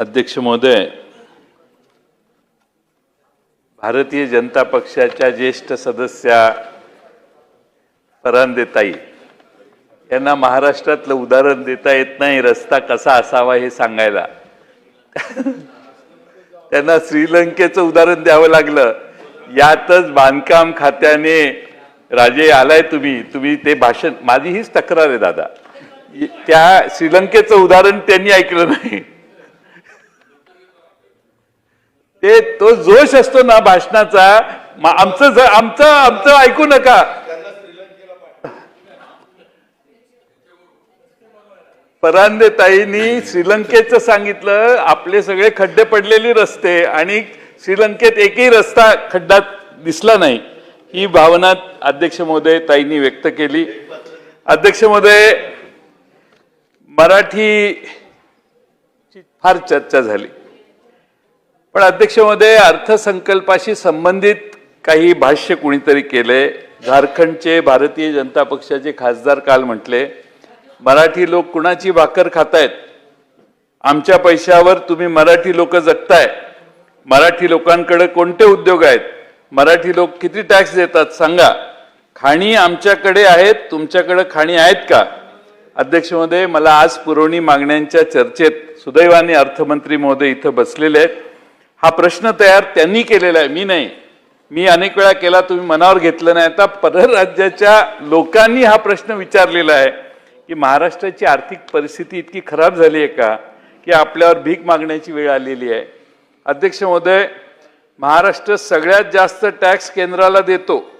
अध्यक्ष महोदय भारतीय जनता पक्षाच्या ज्येष्ठ सदस्या परांदेताई यांना महाराष्ट्रातलं उदाहरण देता येत नाही रस्ता कसा असावा हे सांगायला. त्यांना श्रीलंकेचं उदाहरण द्यावं लागलं. यातच बांधकाम खात्याने राजे आलाय तुम्ही तुम्ही ते भाषण माझी हीच तक्रार आहे दादा. त्या श्रीलंकेचं उदाहरण त्यांनी ऐकलं नाही. ते तो जोश असतो ना भाषणाचा आमचं आमचं आमचं ऐकू नका. परांदे ताईंनी श्रीलंकेचं सांगितलं आपले सगळे खड्डे पडलेले रस्ते आणि श्रीलंकेत एकही रस्ता खड्डात दिसला नाही. ही भावना अध्यक्ष महोदय ताईंनी व्यक्त केली. अध्यक्ष महोदय मराठी फार चर्चा झाली. पण अध्यक्षमध्ये अर्थसंकल्पाशी संबंधित काही भाष्य कुणीतरी केले. झारखंडचे भारतीय जनता पक्षाचे खासदार काल म्हटले मराठी लोक कुणाची भाकर खातायत? आमच्या पैशावर तुम्ही मराठी लोक जगताय. मराठी लोकांकडे कोणते उद्योग आहेत? मराठी लोक किती टॅक्स देतात सांगा. खाणी आमच्याकडे आहेत तुमच्याकडे खाणी आहेत का? अध्यक्ष महोदय मला आज पुरवणी मागण्यांच्या चर्चेत सुदैवाने अर्थमंत्री महोदय इथं बसलेले आहेत. हा प्रश्न तयार त्यांनी केलेला आहे. मी नाही. मी अनेक वेळा केला तुम्ही मनावर घेतलं नाही. आता परराज्याच्या लोकांनी हा प्रश्न विचारलेला आहे की महाराष्ट्राची आर्थिक परिस्थिती इतकी खराब झाली आहे का की आपल्यावर भीक मागण्याची वेळ आलेली आहे? अध्यक्ष महोदय महाराष्ट्र सगळ्यात जास्त टॅक्स केंद्राला देतो.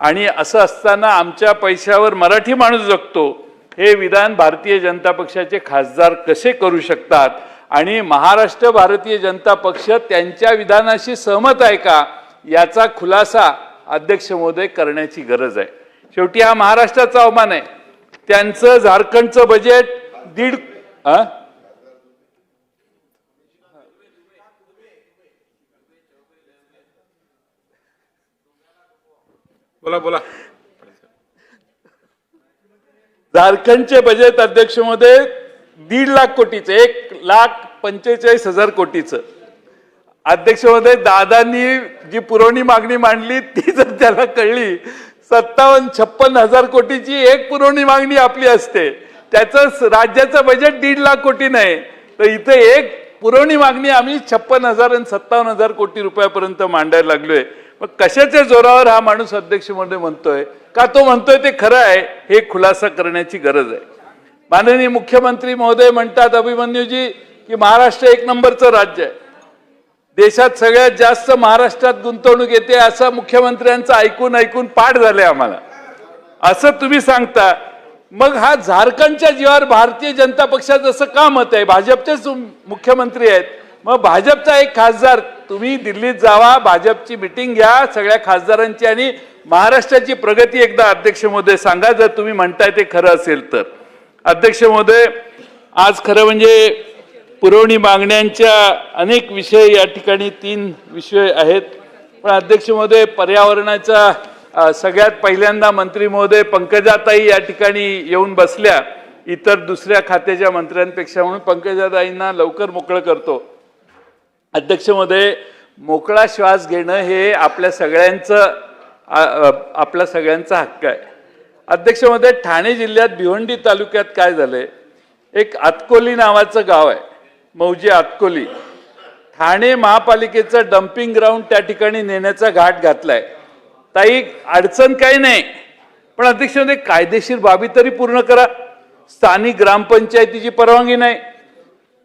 आणि असं असताना आमच्या पैशावर मराठी माणूस जगतो. हे विधान भारतीय जनता पक्षाचे खासदार कसे करू शकतात? आणि महाराष्ट्र भारतीय जनता पक्ष त्यांच्या विधानाशी सहमत आहे का याचा खुलासा अध्यक्ष महोदय करण्याची गरज आहे. शेवटी हा महाराष्ट्राचा अवमान आहे. त्यांचं झारखंडचं बजेट दीड? बोला बोला. झारखंडचे बजेट अध्यक्षमध्ये दीड लाख कोटीचं एक लाख पंचेचाळीस हजार कोटीचं. अध्यक्षमध्ये दादांनी जी पुरवणी मागणी मांडली ती जर त्याला कळली सत्तावन्न छप्पन हजार कोटीची एक पुरवणी मागणी आपली असते. त्याचं राज्याचं बजेट दीड लाख कोटी नाही. तर इथे एक पुरवणी मागणी आम्ही छप्पन हजार आणि सत्तावन्न हजार कोटी रुपयापर्यंत मांडायला लागलोय. मग कशाच्या जोरावर हा माणूस अध्यक्ष म्हणून म्हणतोय? का तो म्हणतोय ते खरं आहे हे खुलासा करण्याची गरज आहे. माननीय मुख्यमंत्री महोदय म्हणतात अभिमन्यूजी की महाराष्ट्र एक नंबरचं राज्य आहे. देशात सगळ्यात जास्त महाराष्ट्रात गुंतवणूक येते असं मुख्यमंत्र्यांचं ऐकून ऐकून पाठ झालंय आम्हाला. असं तुम्ही सांगता मग हा झारखंडच्या जीवावर भारतीय जनता पक्षाचं असं का मत आहे? भाजपचेच मुख्यमंत्री आहेत. मग भाजपचा एक खासदार तुम्ही दिल्लीत जावा भाजपची मिटिंग घ्या सगळ्या खासदारांची आणि महाराष्ट्राची प्रगती एकदा अध्यक्ष महोदय सांगा जर तुम्ही म्हणताय ते खरं असेल तर. अध्यक्ष महोदय आज खरं म्हणजे पुरवणी मागण्यांच्या अनेक विषय या ठिकाणी तीन विषय आहेत. पण अध्यक्ष महोदय पर्यावरणाचा सगळ्यात पहिल्यांदा मंत्री महोदय पंकजाताई या ठिकाणी येऊन बसल्या. इतर दुसऱ्या खात्याच्या मंत्र्यांपेक्षा म्हणून पंकजाताईंना लवकर मोकळं करतो. अध्यक्ष महोदय मोकळा श्वास घेणं हे आपल्या सगळ्यांचं आपल्या सगळ्यांचा हक्क आहे. अध्यक्ष ठाणे जिल्ह्यात भिवंडी तालुक्यात काय झालंय? एक आतकोली नावाचं गाव आहे. मौजे आतकोली. ठाणे महापालिकेचं डम्पिंग ग्राउंड त्या ठिकाणी नेण्याचा घाट घातलाय. ताई अडचण काही नाही. पण अध्यक्ष कायदेशीर बाबी तरी पूर्ण करा. स्थानिक ग्रामपंचायतीची परवानगी नाही.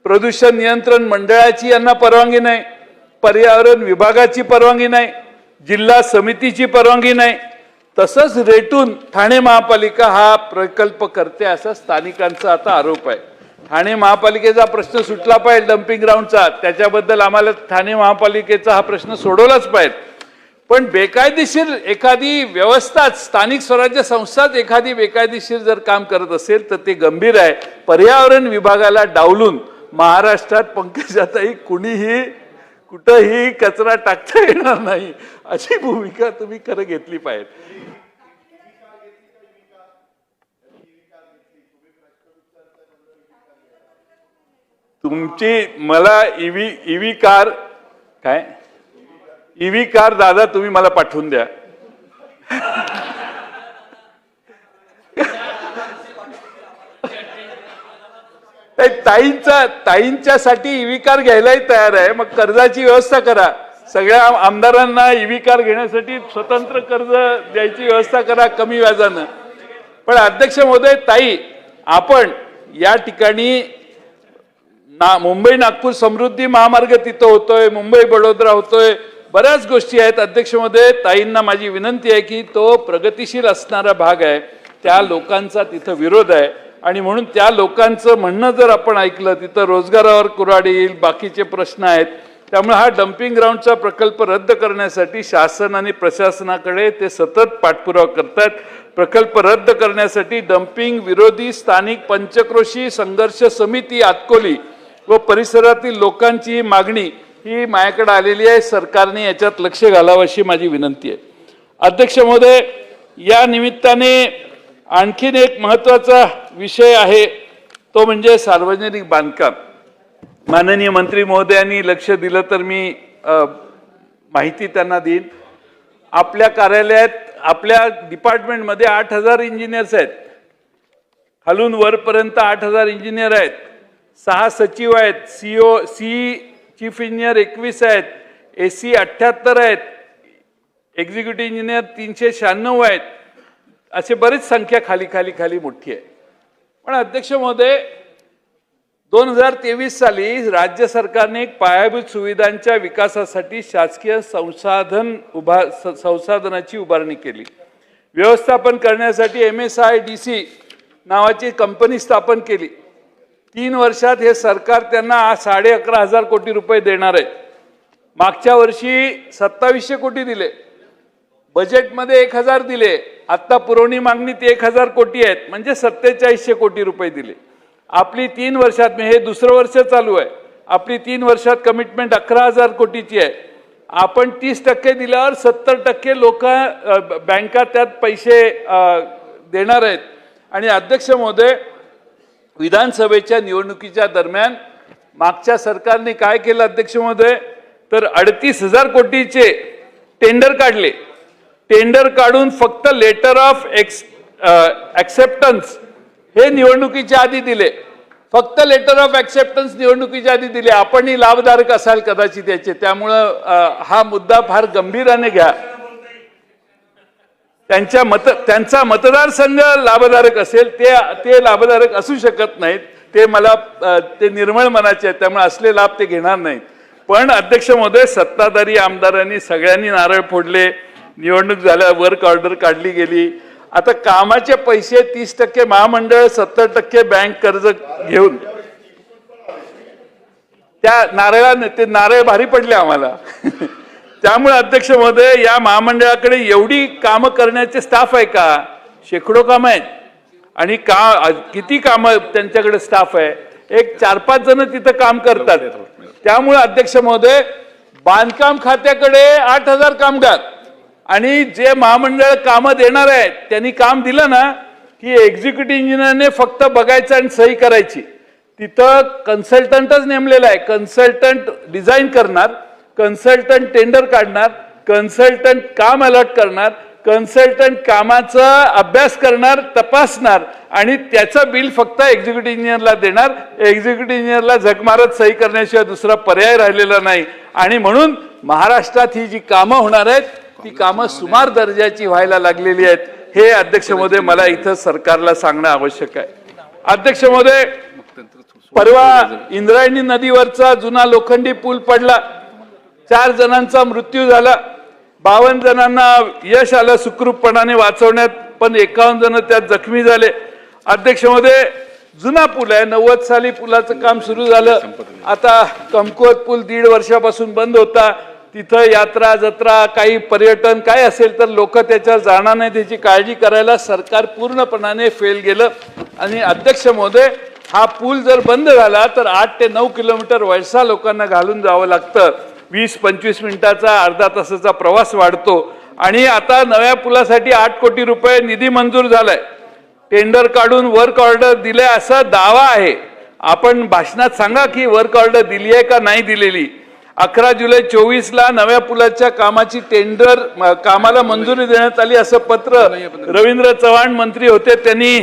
प्रदूषण नियंत्रण मंडळाची यांना परवानगी नाही. पर्यावरण विभागाची परवानगी नाही. जिल्हा समितीची परवानगी नाही. तसंच रेटून ठाणे महापालिका हा प्रकल्प करते असा स्थानिकांचा आता आरोप आहे. ठाणे महापालिकेचा प्रश्न सुटला पाहिजे डम्पिंग ग्राउंडचा त्याच्याबद्दल आम्हाला ठाणे महापालिकेचा हा प्रश्न सोडवलाच पाहिजे. पण बेकायदेशीर एखादी व्यवस्थाच स्थानिक स्वराज्य संस्थाच एखादी बेकायदेशीर जर काम करत असेल तर ते गंभीर आहे. पर्यावरण विभागाला डावलून महाराष्ट्रात पंकजाताई कुणीही कुठंही कचरा टाकता येणार नाही. अशी भूमिका तुम्ही खरं घेतली पाहिजे. तुमची मला ईव्ही ईव्ही कार काय? ईव्ही कार दादा तुम्ही मला पाठवून द्या. ताई- ताईंचा ताईंच्यासाठी ईव्ही कार घ्यायलाही तयार आहे. मग कर्जाची व्यवस्था करा. सगळ्या आमदारांना ईव्ही कार घेण्यासाठी स्वतंत्र कर्ज द्यायची व्यवस्था करा कमी व्याजानं. पण अध्यक्ष महोदय ताई आपण या ठिकाणी ना मुंबई नागपूर समृद्धी महामार्ग तिथं होतोय मुंबई बडोदरा होतोय. बऱ्याच गोष्टी आहेत. अध्यक्षमध्ये ताईंना माझी विनंती आहे की तो प्रगतिशील असणारा भाग आहे. त्या लोकांचा तिथं विरोध आहे. आणि म्हणून त्या लोकांचं म्हणणं जर आपण ऐकलं तिथं रोजगारावर कुराड येईल बाकीचे प्रश्न आहेत. त्यामुळे हा डम्पिंग ग्राउंडचा प्रकल्प रद्द करण्यासाठी शासन आणि प्रशासनाकडे ते सतत पाठपुरावा करतात प्रकल्प रद्द करण्यासाठी डम्पिंग विरोधी स्थानिक पंचक्रोशी संघर्ष समिती आतकोली व परिसरातील लोकांची ही मागणी ही माझ्याकडे आलेली आहे. सरकारने याच्यात लक्ष घालावं अशी माझी विनंती आहे. अध्यक्ष महोदय या निमित्ताने आणखीन एक महत्त्वाचा विषय आहे. तो म्हणजे सार्वजनिक बांधकाम. माननीय मंत्री महोदयांनी लक्ष दिलं तर मी माहिती त्यांना देईन. आपल्या कार्यालयात आपल्या डिपार्टमेंटमध्ये आठ हजार इंजिनियर्स आहेत. खालून वरपर्यंत आठ हजार इंजिनियर आहेत. सहा सचिव आहेत सीओ सी चीफ इंजिनियर एकवीस आहेत ए सी अठ्ठ्याहत्तर आहेत एक्झिक्युटिव्ह इंजिनियर तीनशे शहाण्णव आहेत. असे बरीच संख्या खाली खाली खाली मोठी आहे. पण अध्यक्ष महोदय दोन हजार तेवीस साली राज्य सरकारने पायाभूत सुविधांच्या विकासासाठी शासकीय संसाधन उभा संसाधनाची उभारणी केली. व्यवस्थापन करण्यासाठी M S I D C नावाची कंपनी स्थापन केली. तीन वर्षात हे सरकार त्यांना साडे अकरा हजार कोटी रुपये देणार आहे. मागच्या वर्षी सत्तावीसशे कोटी दिले. बजेटमध्ये एक हजार दिले. आत्ता पुरवणी मागणीत एक हजार कोटी आहेत. म्हणजे सत्तेचाळीसशे कोटी रुपये दिले. आपली तीन वर्षात म्हणजे हे दुसरं वर्ष चालू आहे. आपली तीन वर्षात कमिटमेंट अकरा हजार कोटीची आहे. आपण तीस टक्के दिल्यावर सत्तर टक्के लोक बँका त्यात पैसे देणार आहेत. आणि अध्यक्ष महोदय विधानसभेच्या निवडणुकीच्या दरम्यान मागच्या सरकारने काय केलं अध्यक्ष महोदय तर अडतीस हजार कोटीचे टेंडर काढले. टेंडर काढून फक्त लेटर ऑफ एक्स ऍक्सेप्टन्स हे निवडणुकीच्या आधी दिले. फक्त लेटर ऑफ ऍक्सेप्टन्स निवडणुकीच्या आधी दिले. आपणही लाभधारक असाल कदाचित याचे. त्यामुळं हा मुद्दा फार गंभीराने घ्या. त्यांच्या मत त्यांचा मतदारसंघ लाभधारक असेल ते ते लाभधारक असू शकत नाहीत. ते मला ते निर्मळ मनाचे आहेत त्यामुळे असले लाभ ते घेणार नाहीत. पण अध्यक्ष महोदय सत्ताधारी आमदारांनी सगळ्यांनी नारळ फोडले. निवडणूक झाल्या वर्क ऑर्डर काढली गेली. आता कामाचे पैसे तीस टक्के महामंडळ सत्तर टक्के बँक कर्ज घेऊन. त्या नारळाने ते नारळ भारी पडले आम्हाला. त्यामुळे अध्यक्ष महोदय या महामंडळाकडे एवढी कामं करण्याचे स्टाफ आहे का? शेकडो कामं आहेत. आणि का किती कामं त्यांच्याकडे स्टाफ आहे? एक चार पाच जण तिथं काम करतात. त्यामुळे अध्यक्ष महोदय बांधकाम खात्याकडे आठ हजार कामगार आणि जे महामंडळ कामं देणार आहेत त्यांनी काम दिलं ना की एक्झिक्युटिव्ह इंजिनियरने फक्त बघायचं आणि सही करायची. तिथं कन्सल्टंटच नेमलेला आहे. कन्सल्टंट डिझाईन करणार. कन्सल्टंट टेंडर काढणार कन्सल्टंट काम अलॉट करणार कन्सल्टंट कामाचा अभ्यास करणार तपासणार आणि त्याचं बिल फक्त एक्झिक्युटिव्ह इंजिनियरला देणार. एक्झिक्युटिव्ह इंजिनियरला झक मारत सही करण्याशिवाय दुसरा पर्याय राहिलेला नाही. आणि म्हणून महाराष्ट्रात ही जी कामं होणार आहेत ती कामं सुमार दर्जाची व्हायला लागलेली आहेत. हे अध्यक्ष महोदय मला इथं सरकारला सांगणं आवश्यक आहे. अध्यक्ष महोदय परवा इंद्रायणी नदीवरचा जुना लोखंडी पूल पडला. चार जणांचा मृत्यू झाला. बावन्न जणांना यश आलं सुखरूपपणाने वाचवण्यात पण एकावन्न जण त्यात जखमी झाले. अध्यक्ष जुना पूल आहे नव्वद साली पुलाचं काम सुरू झालं. आता कमकुवत पूल दीड वर्षापासून बंद होता. तिथं यात्रा जत्रा काही पर्यटन काय असेल तर लोक त्याच्यावर जाणार नाही त्याची काळजी करायला सरकार पूर्णपणाने फेल गेलं. आणि अध्यक्ष महोदय हा पूल जर बंद झाला तर आठ ते नऊ किलोमीटर वळसा लोकांना घालून जावं लागतं. वीस पंचवीस मिनिटाचा अर्धा तासाचा प्रवास वाढतो. आणि आता नव्या पुलासाठी आठ कोटी रुपये निधी मंजूर झालाय. टेंडर काढून वर्क ऑर्डर दिले असा दावा आहे. आपण भाषणात सांगा की वर्क ऑर्डर दिली आहे का नाही दिलेली? अकरा जुलै चोवीस ला नव्या पुलाच्या कामाची टेंडर कामाला मंजुरी देण्यात आली असं पत्र रवींद्र चव्हाण मंत्री होते. त्यांनी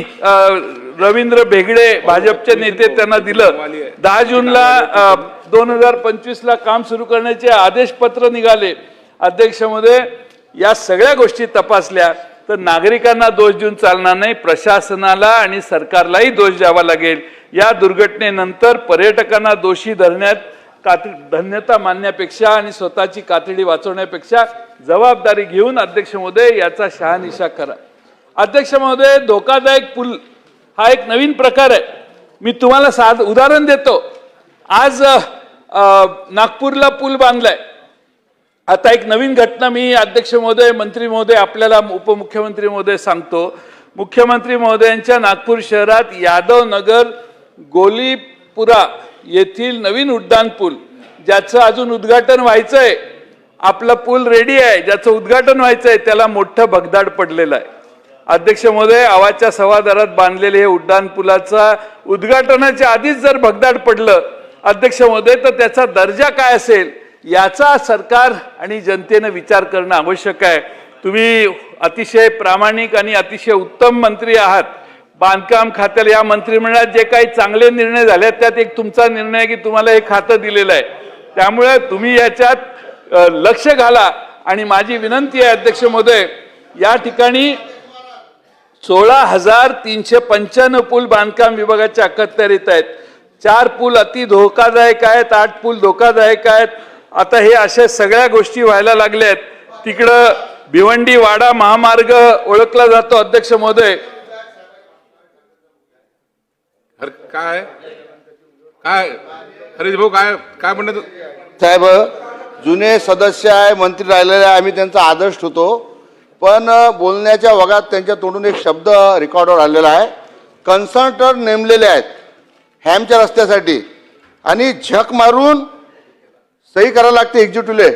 रवींद्र भेगडे भाजपचे नेते त्यांना दिलं. दहा जूनला दोन हजार पंचवीस ला काम सुरू करण्याचे आदेश पत्र निघाले. अध्यक्षमध्ये या सगळ्या गोष्टी तपासल्या तर नागरिकांना दोष देऊन चालणार नाही प्रशासनाला आणि सरकारलाही दोष द्यावा लागेल. या दुर्घटनेनंतर पर्यटकांना दोषी धरण्यात कात धन्यता मानण्यापेक्षा आणि स्वतःची कातडी वाचवण्यापेक्षा जबाबदारी घेऊन अध्यक्ष महोदय याचा शहानिशा करा. अध्यक्ष महोदय धोकादायक पूल हा एक नवीन प्रकार आहे. मी तुम्हाला साध उदाहरण देतो. आज नागपूरला पूल बांधलाय. आता एक नवीन घटना मी अध्यक्ष महोदय मंत्री महोदय आपल्याला उपमुख्यमंत्री महोदय सांगतो. मुख्यमंत्री महोदयांच्या नागपूर शहरात यादव नगर गोलीपुरा येथील नवीन उड्डाण पूल ज्याचं अजून उद्घाटन व्हायचं आहे आपला पूल रेडी आहे. ज्याचं उद्घाटन व्हायचं आहे त्याला मोठं भगदाड पडलेलं आहे. अध्यक्ष महोदय आवाजच्या सभादारात बांधलेले हे उड्डाण पुलाचा उद्घाटनाच्या आधीच जर भगदाड पडलं अध्यक्ष महोदय तर त्याचा दर्जा काय असेल याचा सरकार आणि जनतेनं विचार करणं आवश्यक आहे. तुम्ही अतिशय प्रामाणिक आणि अतिशय उत्तम मंत्री आहात. बांधकाम खात्याला या मंत्रिमंडळात जे काही चांगले निर्णय झाले त्यात एक तुमचा निर्णय की तुम्हाला हे खातं दिलेलं आहे. त्यामुळे तुम्ही याच्यात लक्ष घाला. आणि माझी विनंती आहे अध्यक्ष महोदय या ठिकाणी सोळा हजार तीनशे पंच्याण्णव पूल बांधकाम विभागाच्या अखत्यारीत आहेत. चार पूल अति धोकादायक आहेत आठ पूल धोकादायक आहेत. आता हे अशा सगळ्या गोष्टी व्हायला लागल्या आहेत. तिकडं भिवंडी वाडा महामार्ग ओळखला जातो अध्यक्ष महोदय. अरे काय? काय? हरीश भाऊ काय काय म्हणत साहेब जुने सदस्य आहे मंत्री राहिलेले आहे आम्ही त्यांचा आदर्श होतो पण बोलण्याच्या वगात त्यांच्या तोंडून एक शब्द रेकॉर्डवर आलेला आहे. कन्सल्टर नेमलेले आहेत हॅमच्या रस्त्यासाठी. आणि झक मारून सही करायला लागते एक्झिक्युटिव्हले.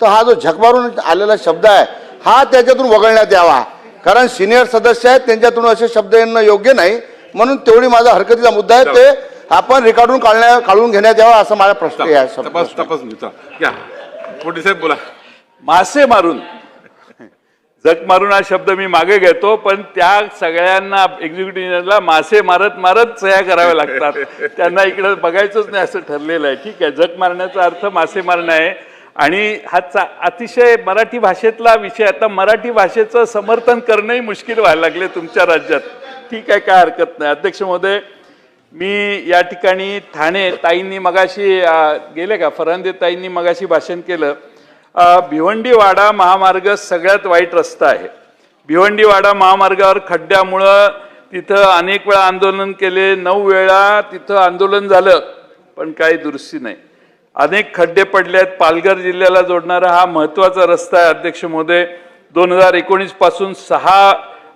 तर हा जो झक मारून आलेला शब्द आहे हा त्याच्यातून वगळण्यात यावा. कारण सिनियर सदस्य आहेत त्यांच्यातून असे शब्द येणं योग्य नाही. म्हणून तेवढी माझा हरकतीचा मुद्दा आहे ते आपण रेकॉर्डून काढण्या काढून घेण्यात यावा असा माझा प्रश्न आहे. तपास तपास बोला. मासे मारून जग मारून हा शब्द मी मागे घेतो पण त्या सगळ्यांना एक्झिक्युटिव्हला मासे मारत मारत सह्या कराव्या लागतात. त्यांना इकडे बघायचंच नाही असं ठरलेलं आहे. ठीक आहे जग मारण्याचा अर्थ मासे मारणं आहे. आणि हा चा- अतिशय मराठी भाषेतला विषय आता मराठी भाषेचं समर्थन करणंही मुश्किल व्हायला लागले तुमच्या राज्यात. ठीक आहे काय हरकत नाही. अध्यक्ष महोदय मी या ठिकाणी ठाणे ताईंनी मगाशी गेले का? फरांदे ताईंनी मगाशी भाषण केलं. भिवंडीवाडा महामार्ग सगळ्यात वाईट रस्ता आहे. भिवंडीवाडा महामार्गावर खड्ड्यामुळं तिथं अनेक वेळा आंदोलन केले नऊ वेळा तिथं आंदोलन झालं पण काही दुरुस्ती नाही. अनेक खड्डे पडले आहेत पालघर जिल्ह्याला जोडणारा हा महत्त्वाचा रस्ता आहे अध्यक्ष महोदय. दोन हजार एकोणीसपासून सहा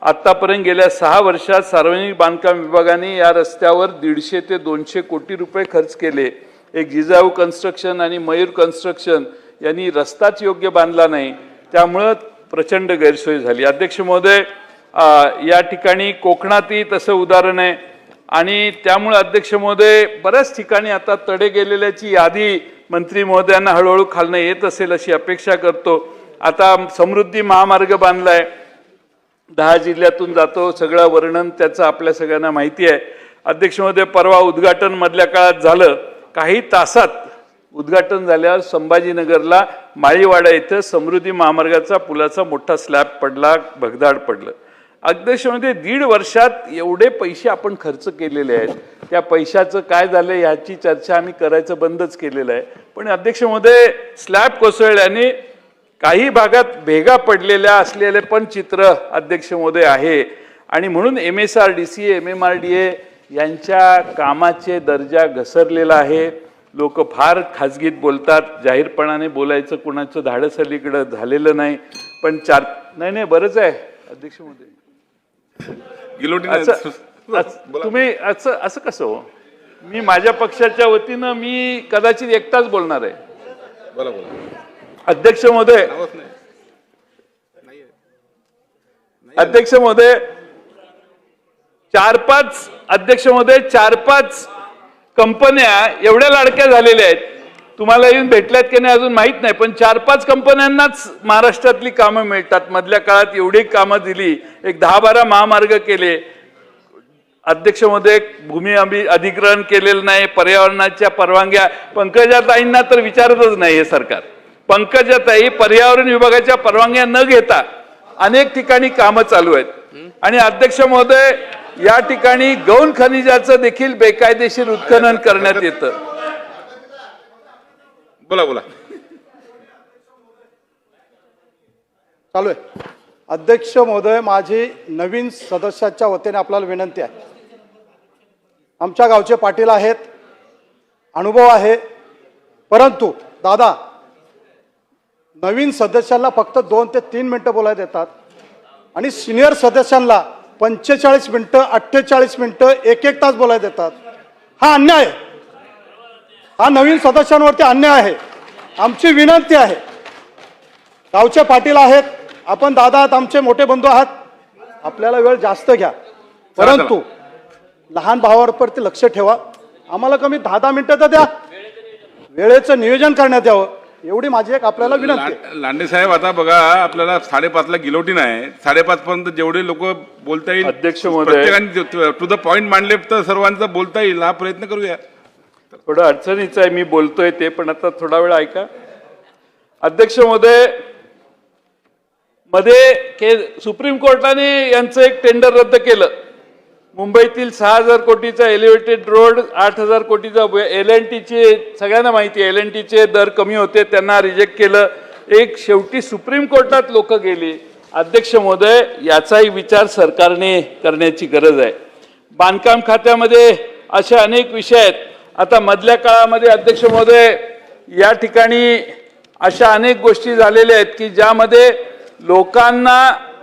आत्तापर्यंत गेल्या सहा वर्षात सार्वजनिक बांधकाम विभागाने या रस्त्यावर दीडशे ते दोनशे कोटी रुपये खर्च केले. एक जिजाऊ कन्स्ट्रक्शन आणि मयूर कन्स्ट्रक्शन यांनी रस्ताच योग्य बांधला नाही त्यामुळं प्रचंड गैरसोय झाली. अध्यक्ष महोदय या ठिकाणी कोकणातही तसं उदाहरण आहे. आणि त्यामुळे अध्यक्ष महोदय बऱ्याच ठिकाणी आता तडे गेलेल्याची यादी मंत्री महोदयांना हळूहळू खालणं येत असेल अशी अपेक्षा करतो. आता समृद्धी महामार्ग बांधलाय. दहा जिल्ह्यातून जातो सगळं वर्णन त्याचं आपल्या सगळ्यांना माहिती आहे. अध्यक्ष महोदय परवा उद्घाटन मधल्या काळात झालं. काही तासात उद्घाटन झाल्यावर संभाजीनगरला माळीवाडा इथं समृद्धी महामार्गाचा पुलाचा मोठा स्लॅब पडला भगदाड पडलं. अध्यक्षमध्ये दीड वर्षात एवढे पैसे आपण खर्च केलेले आहेत. त्या पैशाचं काय झालं याची चर्चा आम्ही करायचं बंदच केलेलं आहे. पण अध्यक्षमध्ये स्लॅब कोसळल्याने काही भागात भेगा पडलेल्या असलेले पण चित्र अध्यक्षमध्ये आहे. आणि म्हणून M S R D C M M R D A यांच्या कामाचे दर्जा घसरलेला आहे. लोक फार खाजगीत बोलतात जाहीरपणाने बोलायचं कुणाचं धाडस अलीकडं झालेलं नाही. पण चार नाही नाही बरंच आहे. अध्यक्ष असं- तुम्ही असं असं कसं हो? मी माझ्या पक्षाच्या वतीनं मी कदाचित एकटाच बोलणार आहे. बोला बोला. अध्यक्ष महोदय. नाहीये. अध्यक्ष महोदय चार पाच अध्यक्ष महोदय चार पाच कंपन्या एवढ्या लाडक्या झालेल्या आहेत. तुम्हाला येऊन भेटल्यात की नाही अजून माहीत नाही पण चार पाच कंपन्यांनाच महाराष्ट्रातली कामं मिळतात. मधल्या काळात एवढी कामं दिली एक दहा बारा महामार्ग केले. अध्यक्षमध्ये भूमी अभि अधिग्रहण केलेलं नाही पर्यावरणाच्या परवानग्या पंकजाताईंना तर विचारतच नाही हे सरकार. पंकजाताई पर्यावरण विभागाच्या परवानग्या न घेता अनेक ठिकाणी कामं चालू आहेत. आणि अध्यक्ष महोदय या ठिकाणी गौण खनिजाचं देखील बेकायदेशीर उत्खनन करण्यात येतं. बोला बोला. चालू आहे. अध्यक्ष महोदय माझी नवीन सदस्याच्या वतीने आपल्याला विनंती आहे. आमच्या गावचे पाटील आहेत अनुभव आहे परंतु दादा नवीन सदस्यांना फक्त दोन ते तीन मिनटं बोलायला देतात आणि सिनियर सदस्यांना पंचेचाळीस मिनटं अठ्ठेचाळीस मिनटं एक एक तास बोलायला देतात. हा अन्याय आहे. हा नवीन सदस्यांवरती अन्याय आहे. आमची विनंती आहे. गावचे पाटील आहेत. आपण दादा आहात आमचे मोठे बंधू आहात. आपल्याला वेळ जास्त घ्या. परंतु लहान भावावरती लक्ष ठेवा. आम्हाला कमी दहा दहा मिनिटं तर द्या. वेळेचं नियोजन करण्यात यावं. एवढी माझी एक आपल्याला विनंती. ला- लांडे साहेब आता बघा आपल्याला साडेपाचला गिलोटीन आहे साडेपाच पर्यंत जेवढे लोक बोलता येईल अध्यक्ष टू द पॉइंट मांडले तर सर्वांचं बोलता येईल. हा प्रयत्न करूया. थोडं अडचणीचं आहे मी बोलतोय ते पण आता थोडा वेळ ऐका. अध्यक्ष महोदयमध्ये के सुप्रीम कोर्टाने यांचं एक टेंडर रद्द केलं. मुंबईतील सहा हजार कोटीचा एलिव्हेटेड रोड आठ हजार कोटीचा एल एन टीचे सगळ्यांना माहिती आहे एल एन टीचे दर कमी होते त्यांना रिजेक्ट केलं. एक शेवटी सुप्रीम कोर्टात लोक गेली. अध्यक्ष महोदय याचाही विचार सरकारने करण्याची गरज आहे. बांधकाम खात्यामध्ये असे अनेक विषय आहेत. आता मधल्या काळामध्ये अध्यक्ष महोदय या ठिकाणी अशा अनेक गोष्टी झालेल्या आहेत की ज्यामध्ये लोकांना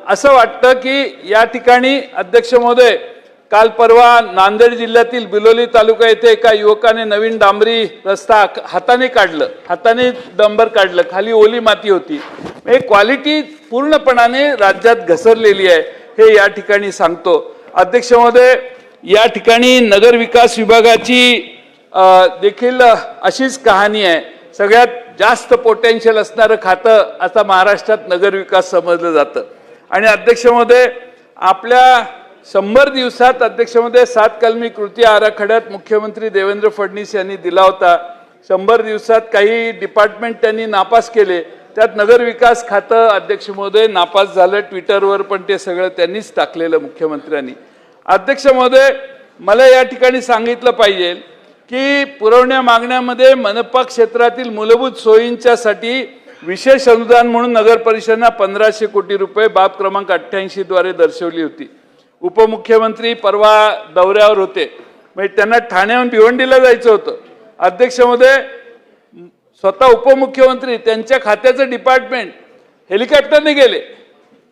असं वाटतं की या ठिकाणी अध्यक्ष महोदय काल परवा नांदेड जिल्ह्यातील बिलोली तालुका येथे एका युवकाने नवीन डांबरी रस्ता हाताने काढलं. हाताने डंबर काढलं. खाली ओली माती होती. हे क्वालिटी पूर्णपणाने राज्यात घसरलेली आहे हे या ठिकाणी सांगतो. अध्यक्ष महोदय या ठिकाणी नगर विकास विभागाची देखील अशीच कहाणी आहे. सगळ्यात जास्त पोटेन्शियल असणारं खातं आता महाराष्ट्रात नगर विकास समजलं जातं. आणि अध्यक्ष महोदय आपल्या शंभर दिवसात अध्यक्षमध्ये सात कलमी कृती आराखड्यात मुख्यमंत्री देवेंद्र फडणवीस यांनी दिला होता. शंभर दिवसात काही डिपार्टमेंट त्यांनी नापास केले. त्यात नगरविकास खातं अध्यक्ष महोदय नापास झालं. ट्विटरवर पण ते सगळं त्यांनीच टाकलेलं मुख्यमंत्र्यांनी. अध्यक्ष महोदय मला या ठिकाणी सांगितलं पाहिजे की पुरवण्या मागण्यामध्ये मनपा क्षेत्रातील मूलभूत सोयींच्यासाठी विशेष अनुदान म्हणून नगर परिषदांना पंधराशे कोटी रुपये बाब क्रमांक अठ्ठ्याऐंशीद्वारे दर्शवली होती. उपमुख्यमंत्री परवा दौऱ्यावर होते. म्हणजे त्यांना ठाण्याहून भिवंडीला जायचं होतं. अध्यक्ष महोदय स्वतः उपमुख्यमंत्री त्यांच्या खात्याचं डिपार्टमेंट हेलिकॉप्टरने गेले.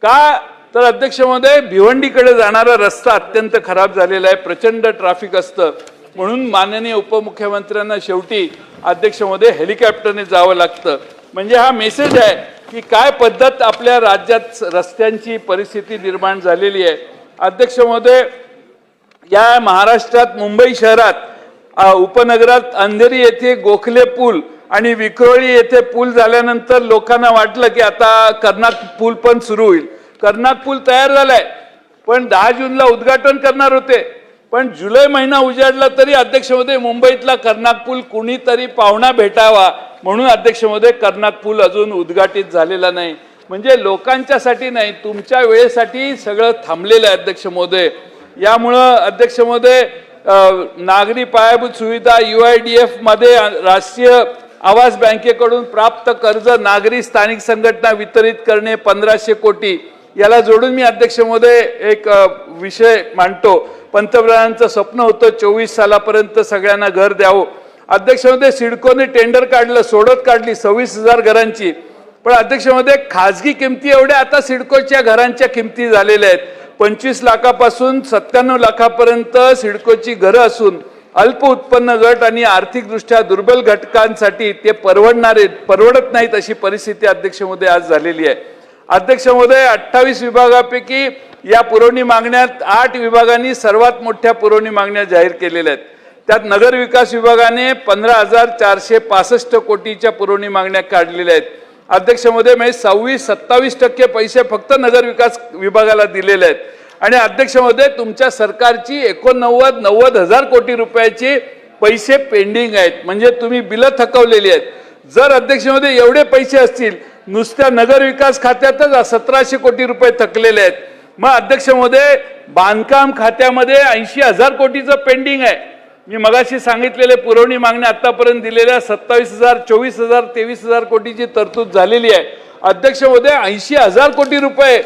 का? तर अध्यक्ष महोदय भिवंडीकडे जाणारा रस्ता अत्यंत खराब झालेला आहे. प्रचंड ट्रॅफिक असतं. म्हणून माननीय उपमुख्यमंत्र्यांना शेवटी अध्यक्ष महोदय हेलिकॉप्टरने जावं लागतं. म्हणजे हा मेसेज आहे की काय पद्धत आपल्या राज्यात रस्त्यांची परिस्थिती निर्माण झालेली आहे. अध्यक्ष महोदय या महाराष्ट्रात मुंबई शहरात उपनगरात अंधेरी येथे गोखले पूल आणि विक्रोळी येथे पूल झाल्यानंतर लोकांना वाटलं की आता कर्नाक पूल पण सुरू होईल. कर्नाक पूल तयार झालाय पण दहा जूनला उद्घाटन करणार होते. पण जुलै महिना उजाडला तरी अध्यक्षमध्ये मुंबईतला कर्नाक पूल कुणीतरी पाहुणा भेटावा म्हणून अध्यक्षमध्ये कर्नाक पूल अजून उद्घाटित झालेला नाही. म्हणजे लोकांच्यासाठी नाही तुमच्या वेळेसाठी सगळं थांबलेलं आहे अध्यक्ष महोदय. यामुळं अध्यक्ष महोदय नागरी पायाभूत सुविधा यू आय डी एफमध्ये राष्ट्रीय आवास बँकेकडून प्राप्त कर्ज नागरी स्थानिक संघटना वितरित करणे पंधराशे कोटी. याला जोडून मी अध्यक्ष महोदय एक विषय मांडतो. पंतप्रधानांचं स्वप्न होतं चोवीस सालापर्यंत सगळ्यांना घर द्यावं. अध्यक्ष महोदय सिडकोने टेंडर काढलं सोडत काढली सव्वीस हजार घरांची. पण अध्यक्ष महोदय खाजगी किमती एवढ्या आता सिडकोच्या घरांच्या किमती झालेल्या आहेत. पंचवीस लाखापासून सत्त्याण्णव लाखापर्यंत सिडकोची घरं असून अल्प उत्पन्न गट आणि आर्थिकदृष्ट्या दुर्बल घटकांसाठी ते परवडणारे परवडत नाहीत अशी परिस्थिती अध्यक्ष महोदय आज झालेली आहे. अध्यक्ष महोदय अठ्ठावीस विभागापैकी या पुरवणी मागण्यात आठ विभागांनी सर्वात मोठ्या पुरवणी मागण्या जाहीर केलेल्या आहेत. त्यात नगर विकास विभागाने पंधरा हजार चारशे पासष्ट कोटीच्या पुरवणी मागण्या काढलेल्या आहेत. अध्यक्ष महोदय म्हणजे सव्वीस सत्तावीस टक्के पैसे फक्त नगर विकास विभागाला दिलेले आहेत. आणि अध्यक्ष महोदय तुमच्या सरकारची एकोणनव्वद नव्वद हजार कोटी रुपयाची पैसे पेंडिंग आहेत. म्हणजे तुम्ही बिलं थकवलेली आहेत. जर अध्यक्ष महोदय एवढे पैसे असतील नुसत्या नगर विकास खात्यातच सतराशे कोटी रुपये थकलेले आहेत. मग अध्यक्ष महोदय बांधकाम खात्यामध्ये ऐंशी हजार कोटीचं पेंडिंग आहे. मी मगाशी सांगितलेले पुरवणी मागण्या आतापर्यंत दिलेल्या सत्तावीस हजार चोवीस हजार तेवीस हजार कोटीची तरतूद झालेली आहे. अध्यक्ष महोदय ऐंशी हजार कोटी रुपये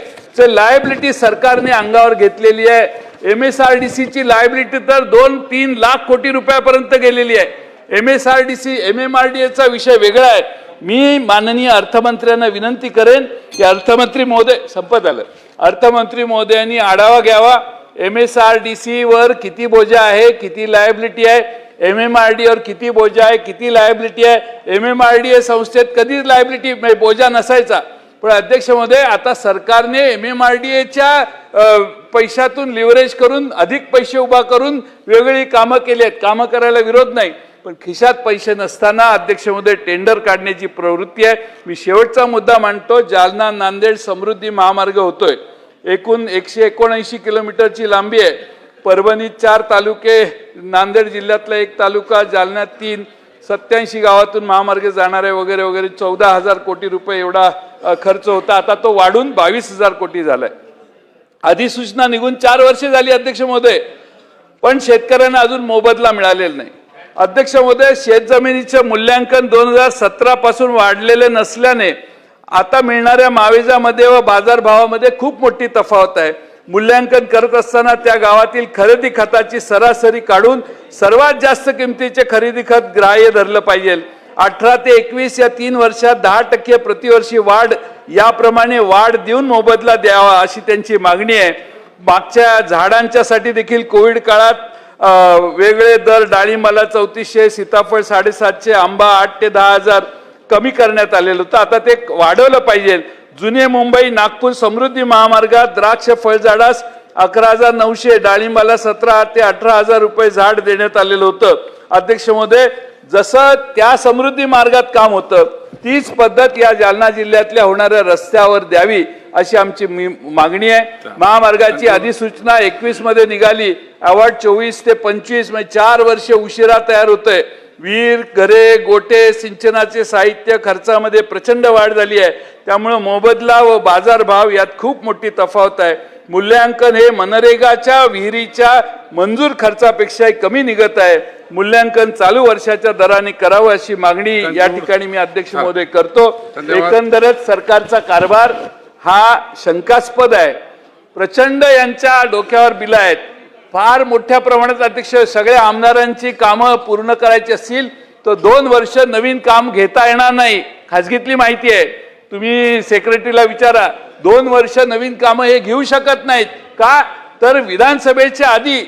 लायबिलिटी सरकारने अंगावर घेतलेली आहे. एम एस आर डी सीची लायबिलिटी तर दोन तीन लाख कोटी रुपयापर्यंत गेलेली आहे. M S R D C M M R D एचा विषय वेगळा आहे. मी माननीय अर्थमंत्र्यांना विनंती करेन की अर्थमंत्री महोदय संपत आलं. अर्थमंत्री महोदयांनी आढावा घ्यावा. M S R D C वर किती बोजा आहे किती लायबिलिटी आहे एम एम आर डी वर किती बोजा आहे किती लायबिलिटी आहे M M R D A संस्थेत कधीच लायबिलिटी म्हणजे बोजा नसायचा. पण अध्यक्ष महोदय आता सरकारने एम एम आर डी एच्या पैशातून लिव्हरेज करून अधिक पैसे उभा करून वेगवेगळी कामं केली आहेत. कामं करायला विरोध नाही. पण खिशात पैसे नसताना अध्यक्षमध्ये टेंडर काढण्याची प्रवृत्ती आहे. मी शेवटचा मुद्दा मांडतो. जालना नांदेड समृद्धी महामार्ग होतोय. एकूण एकशे एकोणऐंशी किलोमीटरची लांबी आहे. परभणीत चार तालुके नांदेड जिल्ह्यातला एक तालुका जालन्यात तीन सत्याऐंशी गावातून महामार्ग जाणार आहे वगैरे वगैरे चौदा हजार कोटी रुपये एवढा खर्च होता. आता तो वाढून बावीस हजार कोटी झालाय. अधिसूचना निघून चार वर्षे झाली अध्यक्ष महोदय. पण शेतकऱ्यांना अजून मोबदला मिळालेला नाही. अध्यक्ष महोदय शेतजमिनीचं मूल्यांकन दोन हजार सतरा पासून वाढलेले नसल्याने आता मिळणाऱ्या मावेजामध्ये व बाजारभावामध्ये खूप मोठी तफावत आहे. मूल्यांकन करत असताना त्या गावातील खरेदी खताची सरासरी काढून सर्वात जास्त किमतीचे खरेदी खत ग्राह्य धरलं पाहिजे. अठरा ते एकवीस या तीन वर्षात दहा टक्के प्रतिवर्षी वाढ याप्रमाणे वाढ देऊन मोबदला द्यावा अशी त्यांची मागणी आहे. मागच्या झाडांच्यासाठी देखील कोविड काळात वेगळे दर डाळिंबाला चौतीसशे सीताफळ साडेसातशे आंबा आठ ते दहा हजार कमी करण्यात आलेलं होतं. आता ते वाढवलं पाहिजे. जुने मुंबई नागपूर समृद्धी महामार्गात द्राक्ष फळझाडास अकरा हजार नऊशे डाळिंबाला सतरा ते अठरा हजार रुपये झाड देण्यात आलेलं होतं. अध्यक्ष महोदय जसं त्या समृद्धी मार्गात काम होतं तीच पद्धत या जालना जिल्ह्यातल्या होणाऱ्या रस्त्यावर द्यावी अशी आमची मागणी आहे. महामार्गाची अधिसूचना एकवीसमध्ये निघाली. अवॉर्ड चोवीस ते पंचवीस म्हणजे चार वर्ष उशिरा तयार होतोय. विहीर घरे गोटे सिंचनाचे साहित्य खर्चामध्ये प्रचंड वाढ झाली आहे. त्यामुळं मोबदला व बाजारभाव यात खूप मोठी तफावत आहे. मूल्यांकन हे मनरेगाच्या विहिरीच्या मंजूर खर्चापेक्षाही कमी निघत आहे. मूल्यांकन चालू वर्षाच्या दराने करावं अशी मागणी या ठिकाणी मी अध्यक्ष महोदय करतो. एकंदरच सरकारचा कारभार हा शंकास्पद आहे. प्रचंड यांच्या डोक्यावर बिल आहेत. फार मोठ्या प्रमाणात अध्यक्ष सगळ्या आमदारांची कामं पूर्ण करायची असतील तर दोन वर्ष नवीन काम घेता येणार नाही. खाजगीतली माहिती आहे. तुम्ही सेक्रेटरीला विचारा दोन वर्ष नवीन कामं हे घेऊ शकत नाहीत. का? तर विधानसभेच्या आधी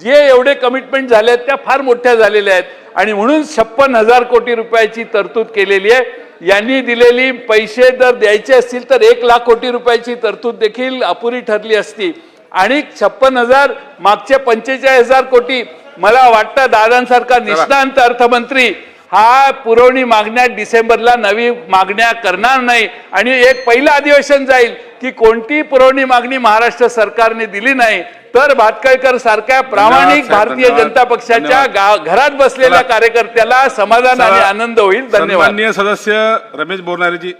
जे एवढे कमिटमेंट झाले आहेत त्या फार मोठ्या झालेल्या आहेत. आणि म्हणून छप्पन हजार कोटी रुपयाची तरतूद केलेली आहे. यांनी दिलेली पैसे जर द्यायचे असतील तर एक लाख कोटी रुपयाची तरतूद देखील अपुरी ठरली असती. आणि छप्पन हजार मागचे पंचेचाळीस हजार कोटी मला वाटतं दादांसारखा निष्णांत अर्थमंत्री हा पुरवणी मागण्या डिसेंबरला नवी मागण्या करणार नाही. आणि एक पहिलं अधिवेशन जाईल की कोणती पुरवणी मागणी महाराष्ट्र सरकारने दिली नाही. तर भातकळकर सारख्या प्रामाणिक भारतीय. जनता पक्षाच्या घरात बसलेल्या. कार्यकर्त्याला समाधान आणि. आनंद होईल. धन्यवाद. सदस्य रमेश बोरनारेजी